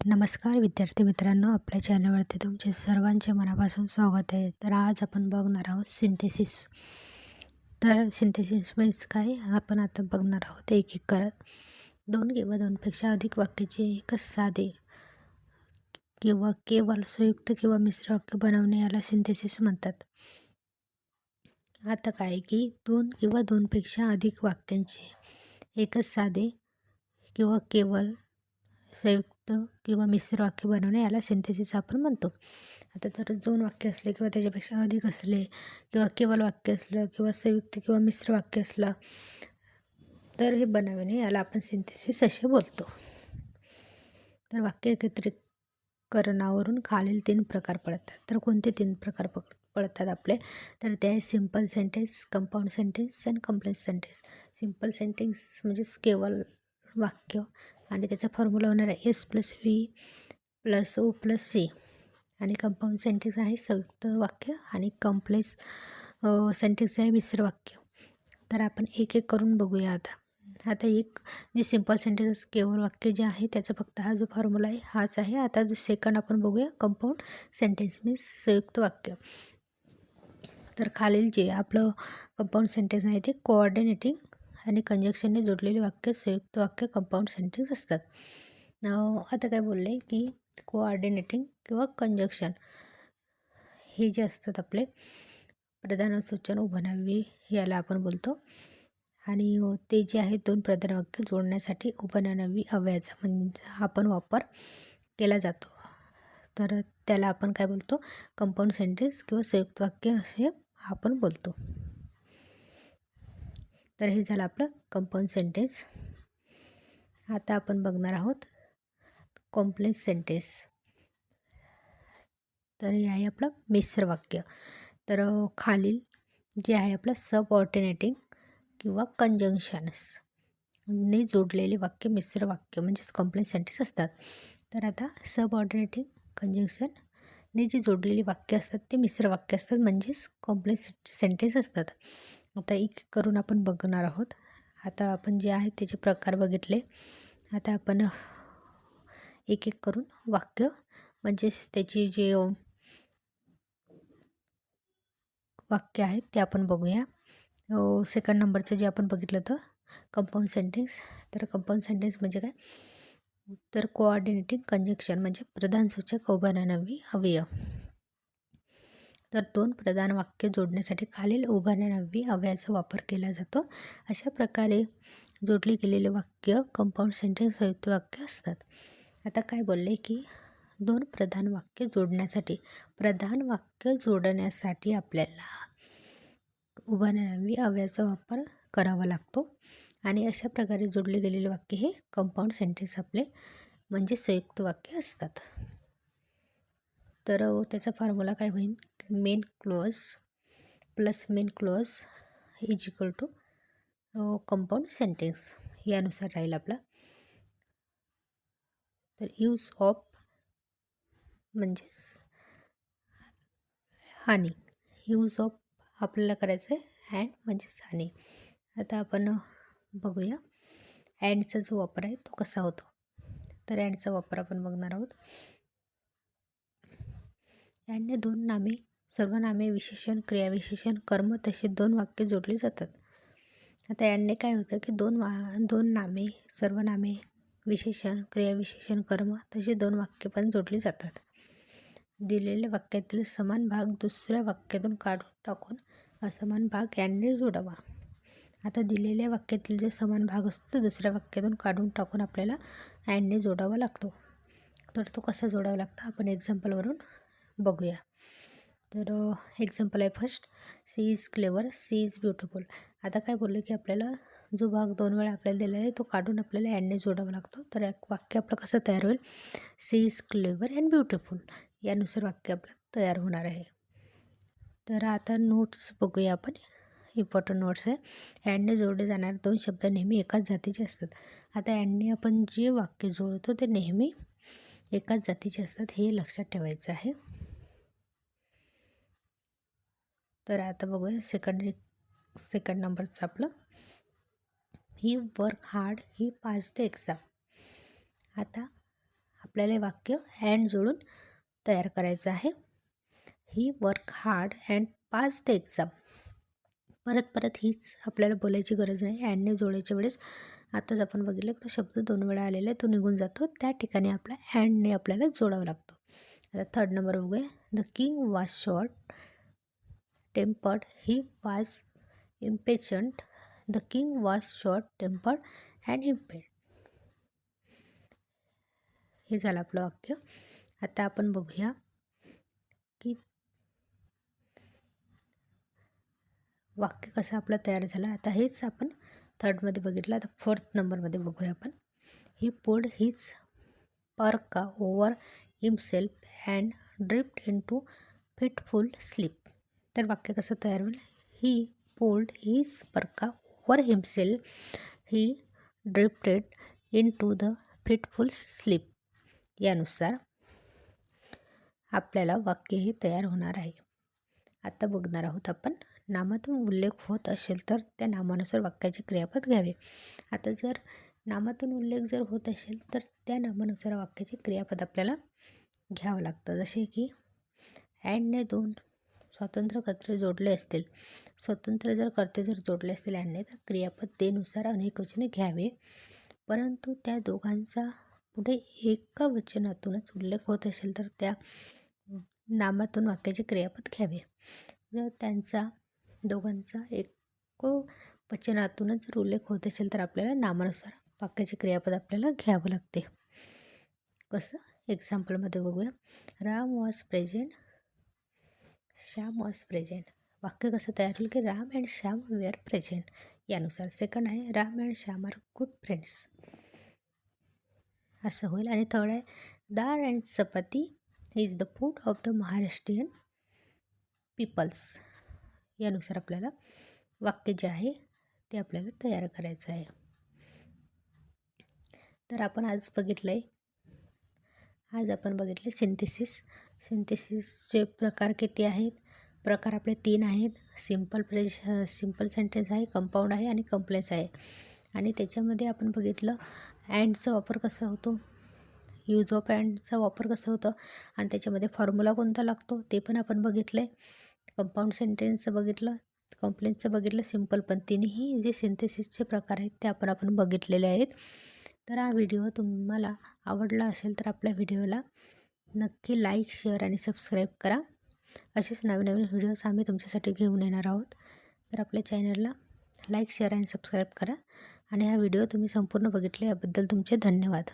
नमस्कार विद्यार्थी मित्रांनो आपल्या चॅनलवरती तुमचे सर्वांचे मनापासून स्वागत आहे. तर आज आपण बघणार आहोत सिंथेसिस. तर सिंथेसिस मीन्स काय? आपण आता बघणार आहोत एक एक करत दोन किंवा दोनपेक्षा अधिक वाक्याचे एकच साधे किंवा केवळ संयुक्त किंवा मिश्र वाक्य बनवणे याला सिंथेसिस म्हणतात. आता काय की दोन किंवा दोनपेक्षा अधिक वाक्यांचे एकच साधे किंवा केवळ संयुक्त किंवा मिश्र वाक्य बनवणे याला सिंथेसिस आपण म्हणतो. आता जर दोन वाक्य असले किंवा त्याच्यापेक्षा अधिक असले किंवा केवळ वाक्य असलं किंवा संयुक्त किंवा मिश्र वाक्य असलं तर हे बनवणे याला आपण सिंथेसिस असे बोलतो. तर वाक्य एकत्रीकरणावरून खालील तीन प्रकार पडतात. तर कोणते तीन प्रकार पक पडतात आपले? तर ते आहे simple sentence compound sentence and complex sentence simple sentence म्हणजेच केवळ वाक्य आणि त्याचा फॉर्म्युला होणार आहे S plus V plus O plus C आणि कंपाऊंड सेंटेक्स आहे संयुक्त वाक्य आणि कॉम्प्लेक्स सेंटेक्स आहे मिश्र वाक्य. तर आपण एक एक करून बघूया आता. आता एक जे सिंपल सेंटेन्स केवळ वाक्य जे आहे त्याचा फक्त हा जो फॉर्म्युला आहे हाच आहे. आता जो सेकंड आपण बघूया कंपाऊंड सेंटेन्स मीन्स संयुक्त वाक्य. तर खालील जे आपलं कंपाऊंड सेंटेन्स आहे ते कोऑर्डिनेटिंग आणि कंजक्शनने जोडलेले वाक्य संयुक्त वाक्य कंपाऊंड सेंटेन्स असतात. आता काय बोलले की कोऑर्डिनेटिंग किंवा कंजक्शन हे जे असतात आपले प्रधान सूचन उभनावी याला आपण बोलतो. आणि ते जे आहे दोन प्रधान वाक्य जोडण्यासाठी उभनावी अव्ययाचा म्हणजे आपण वापर केला जातो. तर त्याला आपण काय बोलतो? कंपाऊंड सेंटेन्स किंवा संयुक्त वाक्य असे आपण बोलतो. तर हे झालं आपलं कंपाऊंड सेंटेन्स. आता आपण बघणार आहोत कॉम्प्लेक्स सेंटेन्स. तर हे आहे आपलं मिश्र वाक्य. तर खालील जे आहे आपलं सबऑर्डिनेटिंग किंवा कंजंक्शन्स ने जोडलेले वाक्य मिश्र वाक्य म्हणजेच कॉम्प्लेक्स सेंटेन्स असतात. तर आता सब ऑर्डिनेटिंग कंजंक्शनने जे जोडलेली वाक्य असतात ते मिश्र वाक्य असतात म्हणजेच कॉम्प्लेक्स सेंटेन्स असतात. आता एक करून आपण बघणार आहोत. आता आपण जे आहे त्याचे प्रकार बघितले. आता आपण एक एक करून वाक्य म्हणजेच त्याची जे वाक्य आहेत ते आपण बघूया. सेकंड नंबरचं जे आपण बघितलं होतं कंपाऊंड सेंटेन्स तर कंपाऊंड सेंटेन्स म्हणजे काय? तर कोऑर्डिनेटिंग कंजक्शन म्हणजे प्रधान सूचक उभारणावी अवयव. तर दोन प्रधान वाक्य जोडण्यासाठी खालील उभारणावी अवयाचा वापर केला जातो. अशा प्रकारे जोडले गेलेले वाक्य कंपाऊंड सेंटेन्स संयुक्त वाक्य असतात. आता काय बोलले की दोन प्रधान वाक्य जोडण्यासाठी प्रधान वाक्य जोडण्यासाठी आपल्याला उभारणावी अव्याचा वापर करावा लागतो. आणि अशा प्रकारे जोडले गेलेले वाक्य हे कंपाऊंड सेंटेन्स आपले म्हणजे संयुक्त वाक्य असतात. तर त्याचा फॉर्म्युला काय होईल? Main clause plus main clause is equal to compound sentence यानुसार राहील आपला. तर यूज ऑफ म्हणजेच हानी यूज ऑफ आपल्याला करायचं आहे अँड म्हणजेच हानी आता आपण बघूया. अँडचा जो वापर आहे तो कसा होतो? तर अँडचा वापर आपण बघणार आहोत. यांना दोन नामे सर्वनामे विशेषण क्रियाविशेषण कर्म तसे दोन वाक्य जोडले जातात. आता यांनी काय होतं की दोन वा दोन नामे सर्वनामे विशेषण क्रियाविशेषण कर्म तसे दोन वाक्य पण जोडली जातात. दिलेल्या वाक्यातील समान भाग दुसऱ्या वाक्यातून काढून टाकून असमान भाग यांनी जोडावा. आता दिलेल्या वाक्यातील जे समान भाग असतो तो दुसऱ्या वाक्यातून काढून टाकून आपल्याला अँडने जोडावा लागतो. तर तो कसा जोडावा लागतो? आपण एक्झाम्पलवरून बघूया. तर एक्झाम्पल आहे first she is clever she is beautiful आता काय बोललं की आपल्याला जो भाग दोन वेळा आपल्याला दिलेला आहे तो काढून आपल्याला अँडने जोडावा लागतो. तर एक वाक्य आपलं कसं तयार होईल? She is clever and beautiful यानुसार वाक्य आपलं तयार होणार आहे. तर आता नोट्स बघूया आपण. इम्पॉर्टंट नोट्स आहे. अँडने जोडले जाणारे दोन शब्द नेहमी एकाच जातीचे असतात. आता अँडने आपण जे वाक्य जोडतो ते नेहमी एकाच जातीचे असतात हे लक्षात ठेवायचं आहे. तर आता बघूया सेकंड सेकंड नंबरचं आपलं. He work hard he pass the exam आता आपल्याला हे वाक्य अँड जोडून तयार करायचं आहे. He work hard and pass the exam परत परत हीच आपल्याला बोलायची गरज नाही. अँडने जोडायच्या वेळेस आताच आपण बघितलं तो शब्द दोन वेळा आलेला आहे तो निघून जातो. त्या ठिकाणी आपला अँडने आपल्याला जोडावा लागतो. आता थर्ड नंबर बघूया. The king was short tempered he was impatient the king was short tempered and impatient हे झालं आपलं वाक्य. आता आपण बघूया की वाक्य कसं आपलं तयार झालं. आता हेच आपण थर्डमध्ये बघितलं. आता फोर्थ नंबरमध्ये बघूया आपण. He pulled his parka over himself and drifted into fitful sleep तर वाक्य कसं तयार होईल? He pulled he parka over himself he drifted into the fitful sleep यानुसार आपल्याला वाक्य हे तयार होणार आहे. आता बघणार आहोत आपण. नामातून उल्लेख होत असेल तर त्या नामानुसार वाक्याचे क्रियापद घ्यावे. आता जर नामातून उल्लेख जर होत असेल तर त्या नामानुसार वाक्याचे क्रियापद आपल्याला घ्यावं लागतं. जसे की अँडने दोन स्वतंत्र जोडले असतील. स्वतंत्र जर कर्ते जर जोडले असतील यांनी तर क्रियापद तेनुसार अनेक वचने घ्यावे. परंतु त्या दोघांचा पुढे एका वचनातूनच उल्लेख होत असेल तर त्या नामातून वाक्याचे क्रियापद घ्यावे. जर त्यांचा दोघांचा एक वचनातूनच जर उल्लेख होत असेल तर आपल्याला नामानुसार वाक्याचे क्रियापद आपल्याला घ्यावं लागते. कसं? एक्झाम्पलमध्ये बघूया. Ram was present Shyam was present वाक्य कसं तयार होईल की Ram and Shyam were are present यानुसार सेकंड आहे Ram and Shyam are good friends असं होईल. आणि थर्ड आहे dal and chapati is the food of the Maharashtrian peoples यानुसार आपल्याला वाक्य जे आहे ते आपल्याला तयार करायचं आहे. तर आपण आज बघितलं आहे आज आपण बघितलं सिंथेसिस सिंथेसिसचे प्रकार किती आहेत? प्रकार आपले तीन आहेत. सिंपल प्रेश सिंपल सेंटेन्स आहे कंपाऊंड आहे आणि कम्प्लेन्स आहे. आणि त्याच्यामध्ये आपण बघितलं अँडचा वापर कसा होतो? यूज ऑफ अँडचा वापर कसं होतं? आणि त्याच्यामध्ये फॉर्म्युला कोणता लागतो? ते पण आपण बघितलं. आहे कंपाऊंड सेंटेन्सचं बघितलं कम्प्लेन्सचं बघितलं सिंपल पण. तिन्ही जे सिंथेसिसचे प्रकार आहेत ते आपण आपण बघितलेले आहेत. तर हा व्हिडिओ तुम्हाला आवडला असेल तर आपल्या व्हिडिओला नक्की लाईक शेअर आणि सबस्क्राईब करा. असेच नवीन नवीन व्हिडिओज आम्ही तुमच्यासाठी घेऊन येणार आहोत. तर आपल्या चॅनलला लाईक शेअर आणि सबस्क्राईब करा. आणि हा व्हिडिओ तुम्ही संपूर्ण बघितले याबद्दल तुमचे धन्यवाद.